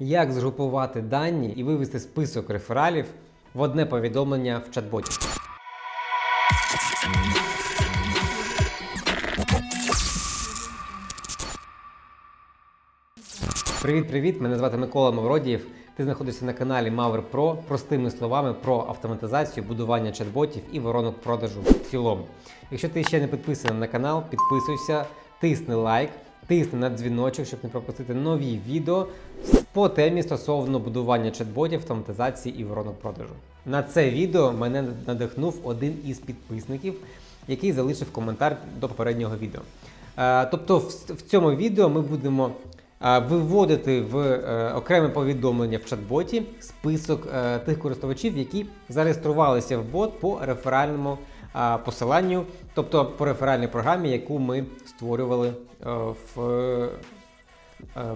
Як згрупувати дані і вивести список рефералів в одне повідомлення в чат-боті. Привіт-привіт! Мене звати Микола Мавродієв. Ти знаходишся на каналі Maver Pro простими словами про автоматизацію, будування чат-ботів і воронок продажу в цілому. Якщо ти ще не підписаний на канал, підписуйся, тисни лайк, тисни на дзвіночок, щоб не пропустити нові відео по темі стосовно будування чат-ботів, автоматизації і воронок продажу. На це відео мене надихнув один із підписників, який залишив коментар до попереднього відео. Е, Тобто, в, цьому відео ми будемо е, виводити в е, окреме повідомлення в чат-боті список тих користувачів, які зареєструвалися в бот по реферальному посиланню, тобто по реферальній програмі, яку ми створювали в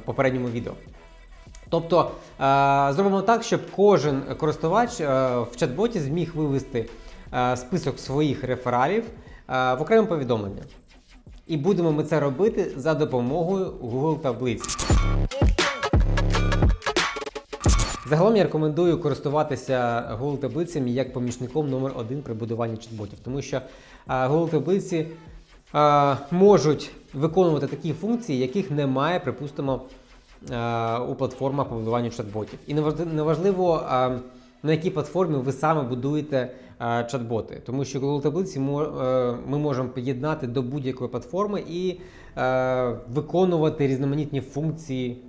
попередньому відео. Тобто е, зробимо так, щоб кожен користувач е, в чат-боті зміг вивести е, список своїх рефералів в окреме повідомлення. І будемо ми це робити за допомогою Google таблиць. Загалом я рекомендую користуватися Google таблицями як помічником номер один при будуванні чат-ботів, тому що Google таблиці можуть виконувати такі функції, яких немає, припустимо, у платформах по будуванню чат-ботів. І неважливо, е, на якій платформі ви саме будуєте е, чат-боти, тому що Google таблиці е, ми можемо під'єднати до будь-якої платформи і е, виконувати різноманітні функції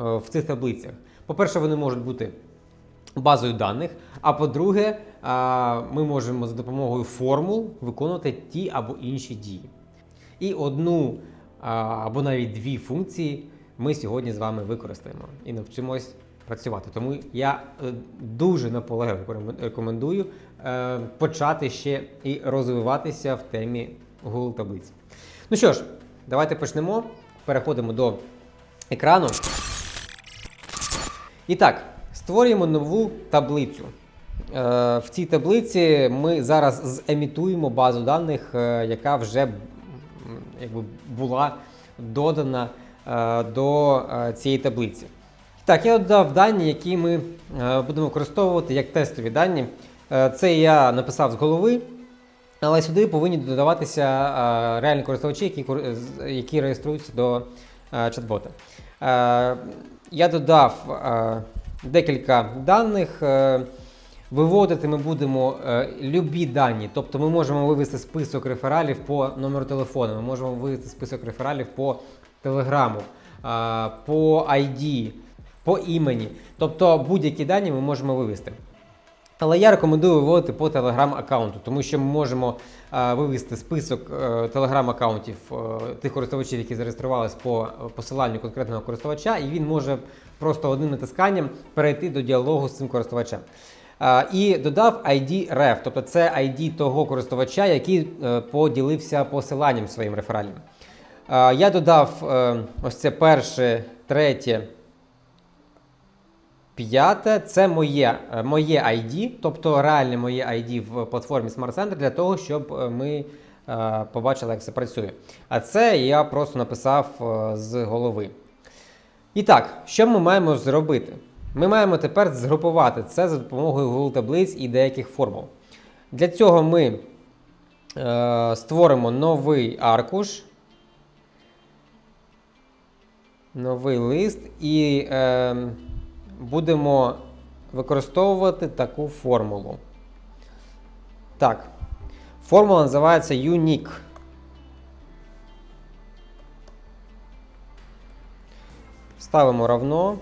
е, в цих таблицях. По-перше, вони можуть бути базою даних. А по-друге, ми можемо за допомогою формул виконувати ті або інші дії. І одну або навіть дві функції ми сьогодні з вами використаємо і навчимось працювати. Тому я е, дуже наполегливо рекомендую е, почати ще і розвиватися в темі Google таблиць. Ну що ж, давайте почнемо. Переходимо до екрану. І так, створюємо нову таблицю. Е, В цій таблиці ми зараз земітуємо базу даних, яка вже якби, була додана до е, цієї таблиці. Так, я додав дані, які ми е, будемо використовувати як тестові дані. Е, Це я написав з голови, але сюди повинні додаватися е, реальні користувачі, які, які реєструються до е, чат-бота. Е, Я додав е, декілька даних. Е, Виводити ми будемо е, любі дані, тобто ми можемо вивести список рефералів по номеру телефону, ми можемо вивести список рефералів по телеграму, по ID, по імені. Тобто будь-які дані ми можемо вивести. Але я рекомендую виводити по телеграм-аккаунту, тому що ми можемо вивести список е, телеграм-аккаунтів е, тих користувачів, які зареєструвалися по посиланню конкретного користувача, і він може просто одним натисканням перейти до діалогу з цим користувачем. І додав ID ref, тобто це ID того користувача, який е, поділився посиланням своїм реферальним. Я додав е, ось це перше, третє, П'яте це моє, е, моє ID, тобто реальне моє ID в платформі Smart Center для того, щоб е, ми побачили, як це працює. А це я просто написав з голови. І так, що ми маємо зробити? Ми маємо тепер згрупувати це за допомогою Google таблиць і деяких формул. Для цього ми е, створимо новий аркуш, новий лист і е, будемо використовувати таку формулу. Так. Формула називається unique. Ставимо равно.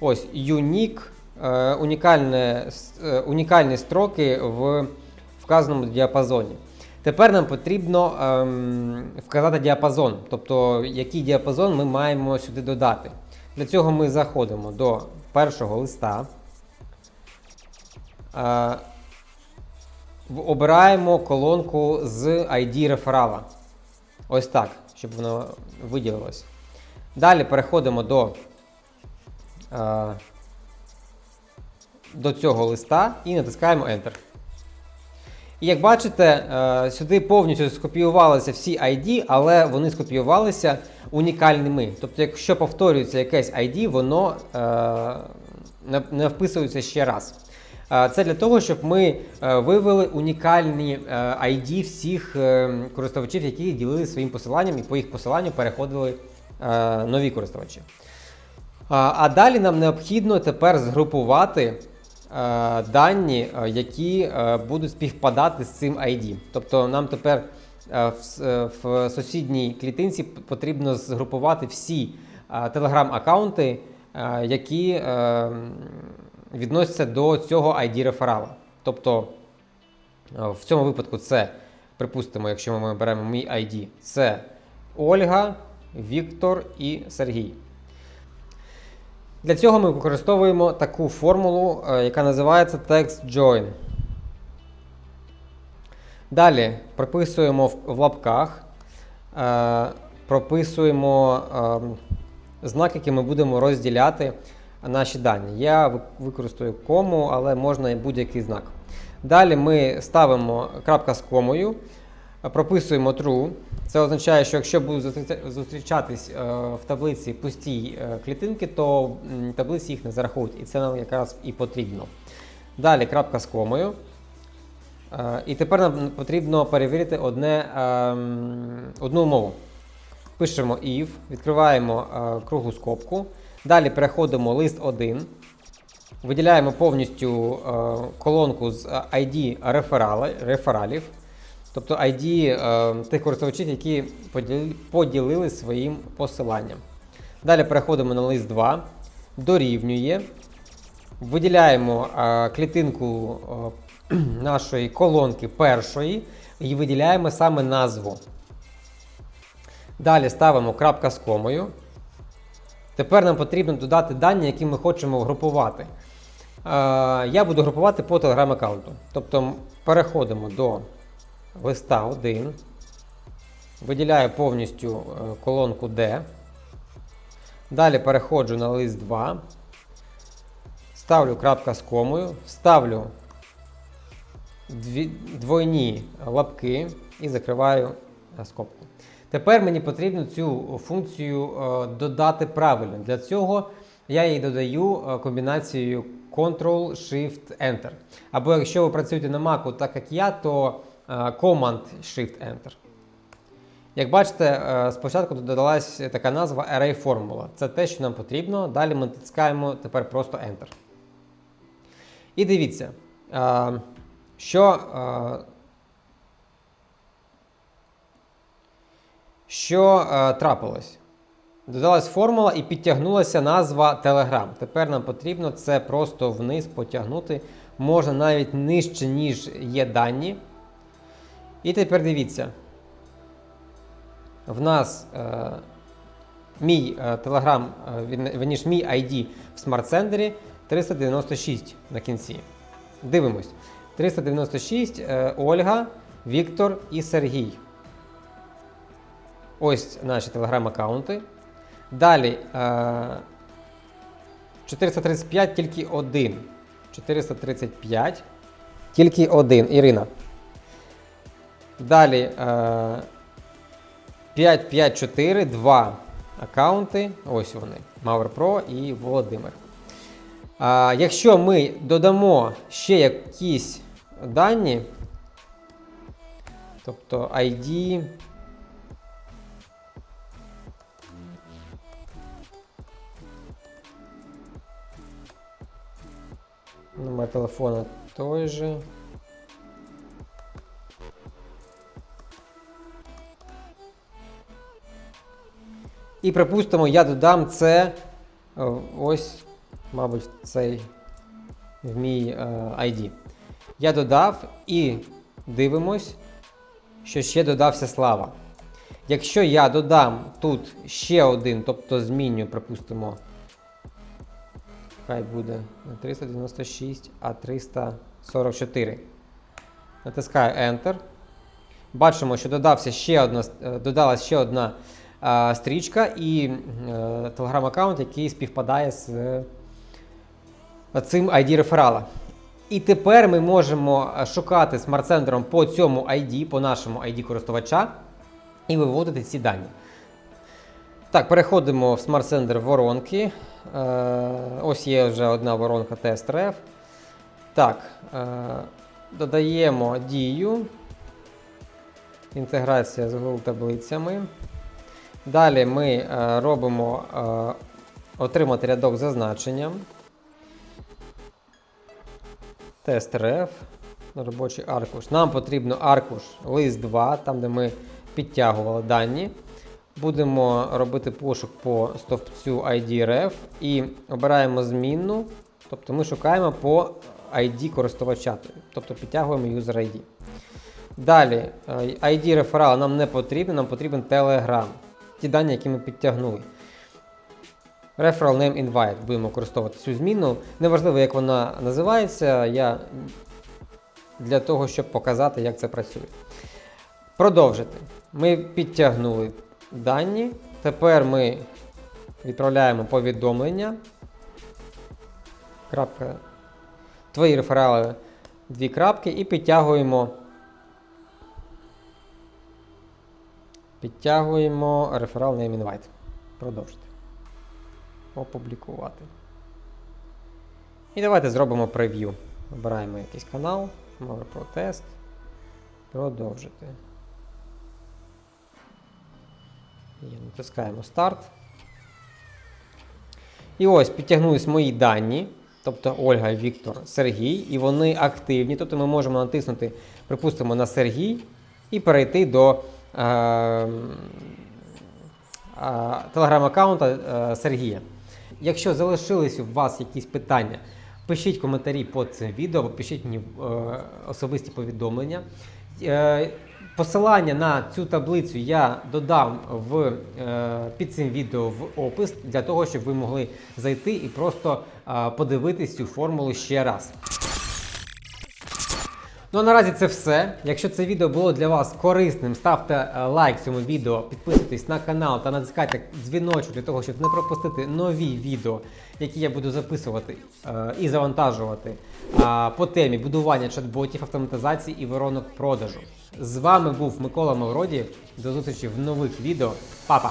Ось unique, е, е, унікальні строки в вказаному діапазоні. Тепер нам потрібно ем, вказати діапазон, тобто який діапазон ми маємо сюди додати. Для цього ми заходимо до першого листа, е, обираємо колонку з ID реферала. Ось так, щоб воно виділилось. Далі переходимо до, е, до цього листа і натискаємо Enter. І як бачите, е, сюди повністю скопіювалися всі ID, але вони скопіювалися унікальними. Тобто, якщо повторюється якесь ID, воно е, не- вписується ще раз. Е, Це для того, щоб ми вивели унікальні ID всіх користувачів, які ділили своїм посиланням, і по їх посиланню переходили нові користувачі. А, далі нам необхідно тепер згрупувати дані, е, які е, будуть співпадати з цим ID. Тобто нам тепер е, в, е, сусідній клітинці потрібно згрупувати всі е, телеграм-аккаунти, е, які е, відносяться до цього ID реферала. Тобто е, в цьому випадку це, припустимо, якщо ми беремо мій ID, це Ольга, Віктор і Сергій. Для цього ми використовуємо таку формулу, е, яка називається text join. Далі прописуємо в, лапках, е, прописуємо е, знак, який ми будемо розділяти наші дані. Я ви- використаю кому, але можна і будь-який знак. Далі ми ставимо крапка з комою, прописуємо true. Це означає, що якщо будуть зустрічатись е, в таблиці пусті е, клітинки, то таблиці їх не зарахують. І це нам якраз і потрібно. Далі крапка з комою. Е, І тепер нам потрібно перевірити одне, ем, одну умову. Пишемо if, відкриваємо круглу скобку. Далі переходимо лист 1. Виділяємо повністю колонку з ID реферали, рефералів, тобто ID е, тих користувачів, які поділи, поділили своїм посиланням. Далі переходимо на лист 2, дорівнює. Виділяємо е, клітинку е, нашої колонки першої і виділяємо саме назву. Далі ставимо крапка з комою. Тепер нам потрібно додати дані, які ми хочемо групувати. Е, я буду групувати по телеграм-аккаунту. Тобто переходимо до листа 1, виділяю повністю е, колонку D. Далі переходжу на лист 2, ставлю крапка з комою, ставлю дві, двойні лапки і закриваю е, скобку. Тепер мені потрібно цю функцію е, додати правильно. Для цього я їй додаю комбінацією Ctrl-Shift-Enter. Або якщо ви працюєте на Mac, так як я, то е, Command-Shift-Enter. Як бачите, е, спочатку додалась така назва Array Formula. Це те, що нам потрібно. Далі ми натискаємо тепер просто Enter. І дивіться, е, що, що трапилось. Додалась формула і підтягнулася назва Telegram. Тепер нам потрібно це просто вниз потягнути. Можна навіть нижче, ніж є дані. І тепер дивіться. В нас е, мій е, Telegram, е, верніше, мій ID в смарт-сендері 396 на кінці. Дивимось. 396 е, Ольга, Віктор і Сергій. Ось наші телеграм-аккаунти. Далі е, 435 тільки один. 435 тільки один. Ірина. Далі е, 554, два аккаунти. Ось вони. Мавр Про і Володимир. А, якщо ми додамо ще якісь дані, тобто ID. Номер телефона той же. І припустимо, я додам це е, ось, мабуть, цей в мій е, ID. Я додав і дивимось, що ще додався слава. Якщо я додам тут ще один, тобто зміню, припустимо, хай буде не 396, а 344. Натискаю Enter. Бачимо, що додався ще одна, е, додалась ще одна стрічка і е, телеграм-аккаунт, який співпадає з е, цим ID реферала. І тепер ми можемо е, шукати смарт-центром по цьому ID, по нашому ID користувача, і виводити ці дані. Так, переходимо в смарт-центр воронки. Е, ось є вже одна воронка тест-реф. Так, е, додаємо дію. Інтеграція з Google таблицями. Далі ми е, робимо е, отримати рядок за значенням. Тест ref, робочий аркуш. Нам потрібно аркуш лист 2, там де ми підтягували дані. Будемо робити пошук по стовпцю ID ref і обираємо змінну. Тобто ми шукаємо по ID користувача, тобто підтягуємо user ID. Далі, е, ID реферала нам не потрібен, нам потрібен Telegram. Ті дані, які ми підтягнули. Referral name invite будемо використовувати цю зміну. Неважливо, як вона називається, я для того, щоб показати, як це працює. Продовжити. Ми підтягнули дані. Тепер ми відправляємо повідомлення. Крапка. Твої реферали дві крапки і підтягуємо. Підтягуємо реферал name invite. Продовжити. Опублікувати. І давайте зробимо прев'ю. Обираємо якийсь канал, More про тест. Продовжити. І натискаємо старт. І ось підтягнулись мої дані. Тобто Ольга, Віктор, Сергій, і вони активні. Тобто ми можемо натиснути, припустимо, на Сергій і перейти до телеграм-аккаунта е, Сергія. Якщо залишились у вас якісь питання, пишіть коментарі під цим відео, пишіть мені е, особисті повідомлення. Е, Посилання на цю таблицю я додам в, під цим відео в опис для того, щоб ви могли зайти і просто подивитись цю формулу ще раз. Ну а наразі це все. Якщо це відео було для вас корисним, ставте е, лайк цьому відео, підписуйтесь на канал та натискайте дзвіночок для того, щоб не пропустити нові відео, які я буду записувати е, і завантажувати по темі будування чат-ботів, автоматизації і воронок продажу. З вами був Микола Мавродієв. До зустрічі в нових відео. Па-па!